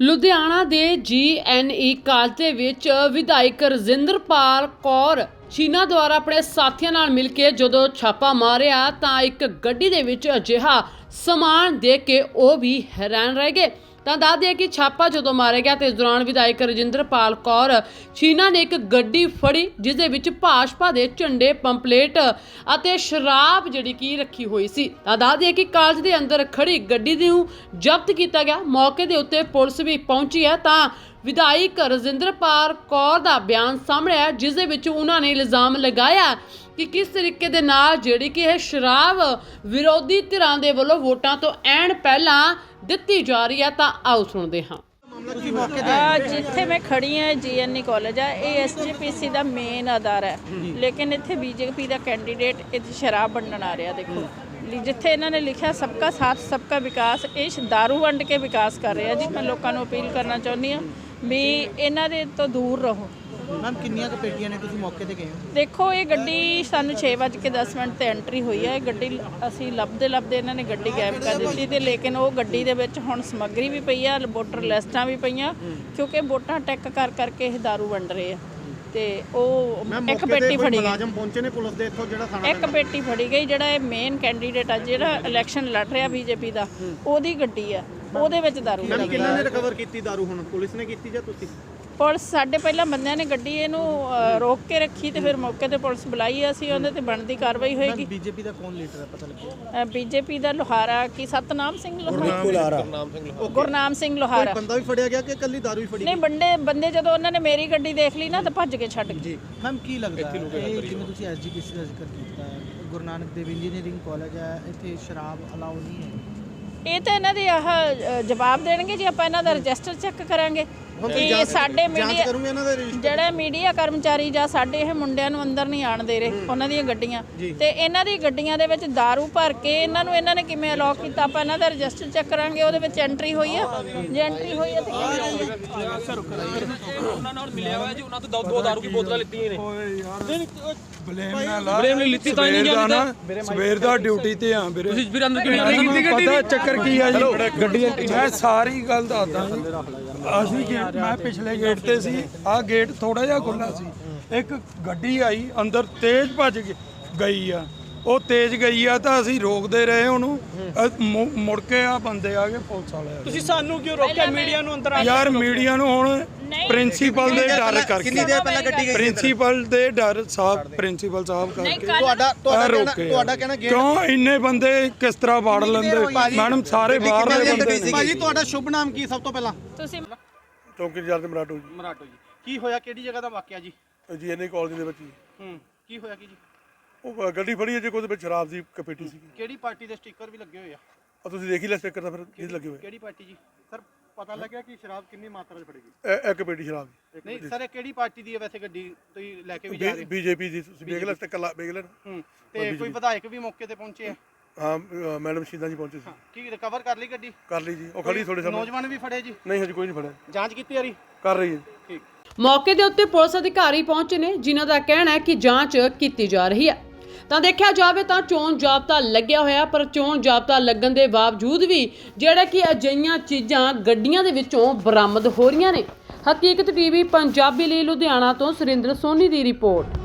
ਲੁਧਿਆਣਾ ਦੇ GNE college ਦੇ ਵਿੱਚ ਵਿਧਾਇਕ ਰਜਿੰਦਰਪਾਲ ਕੌਰ ਚੀਨਾ ਦੁਆਰਾ ਆਪਣੇ ਸਾਥੀਆਂ ਨਾਲ ਮਿਲ ਕੇ ਜਦੋਂ ਛਾਪਾ ਮਾਰਿਆ ਤਾਂ ਇੱਕ ਗੱਡੀ ਦੇ ਵਿੱਚ ਅਜਿਹਾ ਸਮਾਨ ਦੇ ਕੇ ਉਹ ਵੀ ਹੈਰਾਨ ਰਹਿ ਗਏ। ਤਾਂ ਦੱਸ ਦਈਏ ਕਿ ਛਾਪਾ ਜਦੋਂ ਮਾਰਿਆ ਗਿਆ ਤੇ ਇਸ ਦੌਰਾਨ ਵਿਧਾਇਕ ਰਜਿੰਦਰਪਾਲ ਕੌਰ ਛੀਨਾ ਨੇ ਇੱਕ ਗੱਡੀ ਫੜੀ, ਜਿਸ ਦੇ ਵਿੱਚ ਭਾਜਪਾ ਦੇ ਝੰਡੇ, ਪੰਪਲੇਟ ਅਤੇ ਸ਼ਰਾਬ ਜਿਹੜੀ ਕੀ ਰੱਖੀ ਹੋਈ ਸੀ। ਤਾਂ ਦੱਸ ਦਈਏ ਕਿ ਕਾਲਜ ਦੇ ਅੰਦਰ ਖੜੀ ਗੱਡੀ ਨੂੰ ਜ਼ਬਤ ਕੀਤਾ ਗਿਆ। ਮੌਕੇ ਦੇ ਉੱਤੇ ਪੁਲਿਸ ਵੀ ਪਹੁੰਚੀ ਹੈ। ਤਾਂ ਵਿਧਾਇਕ ਰਜਿੰਦਰਪਾਲ ਕੌਰ ਦਾ ਬਿਆਨ ਸਾਹਮਣੇ ਆਇਆ, ਜਿਸ ਦੇ ਵਿੱਚ ਉਹਨਾਂ ਨੇ ਇਲਜ਼ਾਮ ਲਗਾਇਆ ਕਿ ਕਿਸ ਤਰੀਕੇ ਦੇ ਨਾਲ ਜਿਹੜੀ ਕਿ ਇਹ ਸ਼ਰਾਬ ਵਿਰੋਧੀ ਧਿਰਾਂ ਦੇ ਵੱਲੋਂ ਵੋਟਾਂ ਤੋਂ ਐਨ ਪਹਿਲਾਂ ਦਿੱਤੀ ਜਾ ਰਹੀ ਹੈ, ਤਾਂ ਆਓ ਸੁਣਦੇ ਹਾਂ। ਆ ਜਿੱਥੇ ਮੈਂ ਖੜੀ ਹਾਂ ਜੀਐਨਈ ਕਾਲਜ ਆ। ਇਹ ਐਸਜੀਪੀਸੀ ਦਾ ਮੇਨ ਅਦਾਰਾ ਹੈ। ਲੇਕਿਨ ਇੱਥੇ ਬੀਜੇਪੀ ਦਾ ਕੈਂਡੀਡੇਟ ਇਹ ਸ਼ਰਾਬ ਵੰਡਣ ਆ ਰਿਹਾ, ਦੇਖੋ। ਜਿੱਥੇ ਇਹਨਾਂ ਨੇ ਲਿਖਿਆ ਸਭ ਸਬਕਾ ਸਾਥ ਸਭ ਸਬਕਾ ਵਿਕਾਸ, ਇਹ ਸ਼- ਦਾਰੂ ਵੰਡ ਕੇ ਵਿਕਾਸ ਕਰ ਰਿਹਾ। ਜੀ, ਮੈਂ ਲੋਕਾਂ ਨੂੰ ਅਪੀਲ ਕਰਨਾ ਚਾਹੁੰਦੀ ਹਾਂ ਵੀ ਇਹਨਾਂ ਦੇ ਤੋਂ ਦੂਰ ਰਹੋ। ਮੈਮ ਕਿੰਨੀਆਂ ਕੁ ਨੇ? ਤੁਸੀਂ ਮੌਕੇ ਤੇ ਗਏ ਹੋ? ਦੇਖੋ ਇਹ ਗੱਡੀ ਸਾਨੂੰ 6:10 ਮਿੰਟ ਤੇ ਐਂਟਰੀ ਹੋਈ ਹੈ ਇਹ ਗੱਡੀ ਅਸੀਂ ਲੱਭਦੇ ਲੱਭਦੇ ਇਹਨਾਂ ਨੇ ਗੱਡੀ ਗਾਇਬ ਕਰ ਦਿੱਤੀ ਤੇ ਲੇਕਿਨ ਉਹ ਗੱਡੀ ਦੇ ਵਿੱਚ ਹੁਣ ਸਮੱਗਰੀ ਵੀ ਪਈ ਆ ਵੋਟਰ ਲਿਸਟਾਂ ਵੀ ਪਈਆਂ ਕਿਉਂਕਿ ਵੋਟਾਂ ਟੈਕ ਕਰ ਕਰਕੇ ਇਹ दारू ਵੰਡ ਰਹੇ ਆ। ਤੇ ਉਹ ਇੱਕ ਬੇਟੀ ਫੜੀ ਗਈ। ਮੁਲਾਜ਼ਮ ਪਹੁੰਚੇ ਨੇ ਪੁਲਿਸ ਦੇ ਇੱਥੋਂ ਜਿਹੜਾ ਥਾਣਾ ਇੱਕ ਬੇਟੀ ਫੜੀ ਗਈ ਜਿਹੜਾ ਇਹ ਮੇਨ ਕੈਂਡੀਡੇਟ ਆ ਜਿਹੜਾ ਇਲੈਕਸ਼ਨ ਲੜ ਰਿਹਾ ਬੀਜੇਪੀ ਦਾ ਉਹਦੀ ਗੱਡੀ ਆ। ਉਹਦੇ ਵਿੱਚ ਦਾਰੂ ਮੈਮ ਕਿੰਨਾਂ ਨੇ ਰਿਕਵਰ ਕੀਤੀ ਦਾਰੂ ਹੁਣ? ਪੁਲਿਸ ਨੇ ਕੀਤੀ ਜਾਂ ਤੁਸੀਂ? ਪੁਲਿਸ ਸਾਡੇ ਪਹਿਲਾਂ ਬੰਦਿਆਂ ਨੇ ਗੱਡੀ ਇਹਨੂੰ ਅ, ਰੋਕ ਕੇ ਰੱਖੀ ਤੇ ਫਿਰ ਮੌਕੇ ਤੇ ਪੁਲਿਸ ਬੁਲਾਈ ਅਸੀਂ ਉਹਦੇ ਤੇ ਬਣਦੀ ਕਾਰਵਾਈ ਹੋਏਗੀ। ਬੀਜੇਪੀ ਦਾ ਕੌਣ ਲੀਡਰ ਹੈ ਪਤਾ ਲੱਗਿਆ? ਬੀਜੇਪੀ ਦਾ ਲੋਹਾਰਾ ਕੀ ਸਤਨਾਮ ਸਿੰਘ ਲੋਹਾਰਾ? ਗੁਰਨਾਮ ਸਿੰਘ ਲੋਹਾਰਾ। ਬੰਦਾ ਵੀ ਫੜਿਆ ਗਿਆ ਕਿ ਕੱਲੀ ਦਾਰੂ ਹੀ ਫੜੀ ਨਹੀਂ ਬੰਦੇ ਬੰਦੇ ਜਦੋਂ ਉਹਨਾਂ ਨੇ ਮੇਰੀ ਗੱਡੀ ਦੇਖ ਲਈ ਨਾ ਤਾਂ ਭੱਜ ਕੇ ਛੱਡ ਗਏ। ਮੈਮ ਕੀ ਲੱਗਦਾ ਹੈ? ਇਹ ਜਿਵੇਂ ਤੁਸੀਂ ਐਸਜੀਪੀਸੀ ਦਾ ਜ਼ਿਕਰ ਕੀਤਾ ਹੈ, ਗੁਰੂ ਨਾਨਕ ਦੇਵ ਇੰਜੀਨੀਅਰਿੰਗ ਕਾਲਜ ਹੈ ਇੱਥੇ ਸ਼ਰਾਬ ਅਲਾਉ ਨਹੀਂ ਹੈ। ਇਹ ਤਾਂ ਇਹਨਾਂ ਦੀ ਆਹ ਅ, ਜਵਾਬ ਦੇਣਗੇ ਜੀ ਆਪਾਂ ਇਹਨਾਂ ਦਾ ਰਜਿਸਟਰ ਚੈੱਕ ਕਰਾਂਗੇ। ਕਿ ਸਾਡੇ ਮੀਡੀਆ ਕਰੂੰਗੇ ਇਹਨਾਂ ਦਾ ਰਜਿਸਟਰ ਜਿਹੜੇ ਮੀਡੀਆ ਕਰਮਚਾਰੀ ਜਾਂ ਸਾਡੇ ਇਹ ਮੁੰਡਿਆਂ ਨੂੰ ਅੰਦਰ ਨਹੀਂ ਆਣ ਦੇ ਰਹੇ ਉਹਨਾਂ ਦੀਆਂ ਗੱਡੀਆਂ। ਤੇ ਇਹਨਾਂ ਦੀ ਗੱਡੀਆਂ ਦੇ ਵਿੱਚ दारू ਭਰ ਕੇ ਇਹਨਾਂ ਨੂੰ ਇਹਨਾਂ ਨੇ ਕਿਵੇਂ ਅਲੌਕ ਕੀਤਾ? ਆਪਾਂ ਇਹਨਾਂ ਦਾ ਰਜਿਸਟਰ ਚੈੱਕ ਕਰਾਂਗੇ ਉਹਦੇ ਵਿੱਚ ਐਂਟਰੀ ਹੋਈ ਆ। ਜੇ ਐਂਟਰੀ ਹੋਈ ਆ ਤੇ? ਉਹਨਾਂ ਨਾਲ ਮਿਲਿਆ ਹੋਇਆ ਜੀ ਉਹਨਾਂ ਤੋਂ ਦੋ ਦੋ ਦਾਰੂ ਦੀ ਬੋਤਲਾਂ ਲਿੱਤੀਆਂ ਨੇ ਬਲੇਮ ਨਾ ਲਾ ਬਲੇਮ ਨਹੀਂ ਲਿੱਤੀ ਤਾਂ ਨਹੀਂ ਸਵੇਰ ਦਾ ਜਾਂਦੀ ਨਾ ਸਵੇਰ ਦਾ ਡਿਊਟੀ ਤੇ ਆ ਵੀਰੇ। ਤੁਸੀਂ ਵੀਰ ਅੰਦਰ ਕਿਵੇਂ ਪਤਾ ਚੱਕਰ ਕੀ ਆ ਜੀ? ਗੱਡੀ ਮੈਂ ਸਾਰੀ ਗੱਲ ਦੱਸਦਾ ਜੀ। ਅਸੀਂ ਗੇਟ ਮੈਂ ਪਿਛਲੇ ਗੇਟ ਤੇ ਸੀ, ਆਹ ਗੇਟ ਥੋੜਾ ਜਿਹਾ ਖੁੱਲਾ ਸੀ। ਇੱਕ ਗੱਡੀ ਆਈ, ਅੰਦਰ ਤੇਜ਼ ਭੱਜ ਗਈ ਆ। ਉਹ ਤੇਜ਼ ਗਈ ਆ ਤਾਂ ਅਸੀਂ ਰੋਕਦੇ ਰਹੇ ਉਹਨੂੰ। ਅਹ ਮੁ- ਮੁੜ ਕੇ ਆ ਬੰਦੇ ਆ ਗਏ ਪੁਲਿਸ ਵਾਲੇ ਆ ਗਏ। ਤੁਸੀਂ ਸਾਨੂੰ ਕਿਉਂ ਰੋਕਿਆ? ਮੀਡੀਆ ਨੂੰ ਅੰਦਰ ਯਾਰ ਮੀਡੀਆ ਨੂੰ ਹੁਣ ਪ੍ਰਿੰਸੀਪਲ ਦੇ ਡਰ ਕਰਕੇ। ਕਿੰਨੀ ਦੇਰ ਪਹਿਲਾਂ ਗੱਡੀ ਗਈ ਪ੍ਰਿੰਸੀਪਲ ਦੇ ਡਰ ਸਾਹਿਬ ਪ੍ਰਿੰਸੀਪਲ ਸਾਹਿਬ ਕਰਕੇ। ਤੁਹਾਡਾ ਆ ਤੁਹਾਡਾ ਕਹਿਣਾ ਤੁਹਾਡਾ ਕਹਿਣਾ ਗੇਟ ਕਿਉਂ ਇੰਨੇ ਬੰਦੇ ਕਿਸ ਤਰ੍ਹਾਂ ਵਾੜ ਲੈਂਦੇ? ਮੈਡਮ ਸਾਰੇ ਬਾਹਰ ਦੇ ਬੰਦੇ ਨੇ। ਭਾਜੀ ਤੁਹਾਡਾ ਸ਼ੁਭ ਨਾਮ ਕੀ ਸਭ ਤੋਂ ਪਹਿਲਾਂ? ਤੁਸੀਂ ਚੌਕੀਦਾਰ ਦੇ ਮਰਾਟੋ ਜੀ। ਮਰਾਟੋ ਜੀ। ਕੀ ਹੋਇਆ? ਕਿਹੜੀ ਜਗ੍ਹਾ ਦਾ ਵਾਕਿਆ ਜੀ? ਜੀਐਨਏ ਕਾਲਜ ਦੇ ਵਿੱਚ ਜੀ। ਹੂੰ। ਕੀ ਹੋਇਆ ਕੀ ਜੀ? ਉਹ ਗੱਡੀ ਫੜੀ ਹੈ ਜੇ ਕੋਈ ਵਿੱਚ ਸ਼ਰਾਬ ਦੀ ਕਪੇਟੀ ਸੀ ਕਿਹੜੀ ਪਾਰਟੀ ਦੇ ਸਟicker ਵੀ ਲੱਗੇ ਹੋਏ ਆ? ਆ ਤੁਸੀਂ ਦੇਖ ਹੀ ਲੈ ਸਟicker ਤਾਂ ਫਿਰ ਇਹ ਲੱਗੇ ਹੋਏ ਕਿਹੜੀ ਪਾਰਟੀ ਜੀ? ਸਰ ਪਤਾ ਲੱਗਿਆ ਕਿ ਸ਼ਰਾਬ ਕਿੰਨੀ ਮਾਤਰਾ 'ਚ ਫੜੇਗੀ? ਇਹ ਇੱਕ ਕਪੇਟੀ ਸ਼ਰਾਬ ਨਹੀਂ ਸਰ ਇਹ ਕਿਹੜੀ ਪਾਰਟੀ ਦੀ ਹੈ ਵੈਸੇ ਗੱਡੀ ਤੁਸੀਂ ਲੈ ਕੇ ਵੀ ਜਾ ਰਹੇ ਦੀ ਬੀਜੇਪੀ ਦੀ ਤੁਸੀਂ ਦੇਖ ਲੈ ਸਟicker ਲਾ ਦੇਖ ਲੈਣ। ਹੂੰ ਤੇ ਕੋਈ ਵਿਧਾਇਕ ਵੀ ਮੌਕੇ ਤੇ ਪਹੁੰਚੇ ਆ? ਹਾਂ ਅ, ਮੈਡਮ ਸ਼ੀਦਾ ਜੀ ਪਹੁੰਚੇ ਸੀ। ਕੀ ਰਿਕਵਰ ਕਰ ਲਈ ਗੱਡੀ? ਕਰ ਲਈ ਜੀ ਉਹ ਖੜੀ ਤੁਹਾਡੇ ਸਾਹਮਣੇ ਨੌਜਵਾਨ ਵੀ ਫੜੇ ਜੀ? ਨਹੀਂ ਹਜੇ ਕੋਈ ਨਹੀਂ ਫੜਿਆ। ਜਾਂਚ ਕੀਤੀ ਆ ਰਹੀ ਕਰ ਰਹੀ ਹੈ ਠੀਕ। ਮੌਕੇ ਦੇ ਉੱਤੇ ਪੁਲਿਸ ਅਧਿਕਾਰੀ ਪਹੁੰਚੇ ਨੇ ਜਿਨ੍ਹਾਂ ਦਾ ਕਹਿਣਾ ਹੈ ਕਿ ਜਾਂਚ ਕੀਤੀ ਜਾ ਰਹੀ ਹੈ। ਤਾਂ ਦੇਖਿਆ ਜਾਵੇ ਤਾਂ ਚੋਣ ਜਾਬਤਾ ਲੱਗਿਆ ਹੋਇਆ, ਪਰ ਚੋਣ ਜਾਬਤਾ ਲੱਗਣ ਦੇ ਬਾਵਜੂਦ ਵੀ ਜਿਹੜਾ ਕਿ ਅਜਈਆਂ ਚੀਜ਼ਾਂ ਗੱਡੀਆਂ ਦੇ ਵਿੱਚੋਂ ਬਰਾਮਦ ਹੋ ਰਹੀਆਂ ਨੇ। ਹਕੀਕਤ ਟੀਵੀ, ਪੰਜਾਬੀ ਲਈ ਲੁਧਿਆਣਾ ਤੋਂ ਸੁਰਿੰਦਰ ਸੋਨੀ ਦੀ ਰਿਪੋਰਟ।